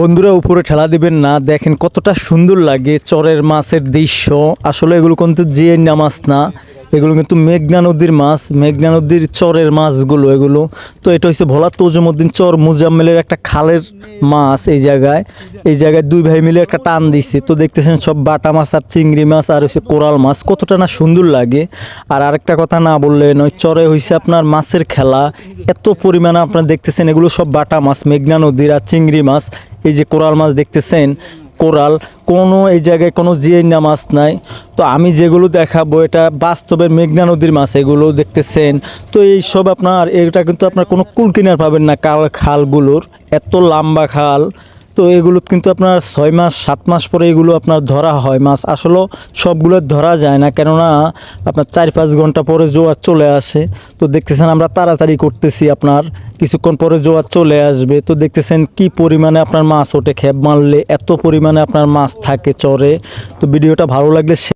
বন্ধুরা, উপরে ঠেলা দিবেন না। দেখেন কতটা সুন্দর লাগে চরের মাছের দৃশ্য। আসলে এগুলো কিন্তু যে নামাজ না। এগুলো কিন্তু মেঘনা নদীর মাছ, মেঘনা নদীর চরের মাছগুলো এগুলো। তো এটা হচ্ছে ভোলা তোজমুদ্দিন চর মুজাম্মেলের একটা খালের মাছ এই জায়গায়। এই জায়গায় দুই ভাই মিলে একটা টান দিছে। তো দেখতেছেন সব বাটা মাছ আর চিংড়ি মাছ আর হচ্ছে কোরাল মাছ। কতটা না সুন্দর লাগে। আর আরেকটা কথা না বললে নয়, চরে হয়েছে আপনার মাছের খেলা। এত পরিমাণে আপনার দেখতেছেন এগুলো সব বাটা মাছ, মেঘনা নদীর আর চিংড়ি মাছ। এই যে কোরাল মাছ দেখতেছেন কোরাল, কোনো এই জায়গায় কোনো জিয়াইনা মাছ নাই। তো আমি যেগুলো দেখাবো, এটা বাস্তবে মেঘনা নদীর মাছ, এগুলো দেখতেছেন। তো এই সব আপনার, এটা কিন্তু আপনার কোনো কুলকিনার পাবেন না, কাল খালগুলোর, এত লম্বা খাল। তো এগুলো কিন্তু আপনার ছয় মাস, সাত মাস পরে এগুলো আপনার ধরা হয়। মাছ আসলে সবগুলো ধরা যায় না, কেননা আপনার চার পাঁচ ঘণ্টা পরে জোয়ার চলে আসে। তো দেখতেছেন আমরা তাড়াতাড়ি করতেছি আপনার, কিছুক্ষণ পরে জোয়ার চলে আসবে। তো দেখতেছেন কি পরিমাণে আপনার মাছ ওঠে, খেপ মারলে এত পরিমাণে আপনার মাছ থাকে চরে। তো ভিডিওটা ভালো লাগলে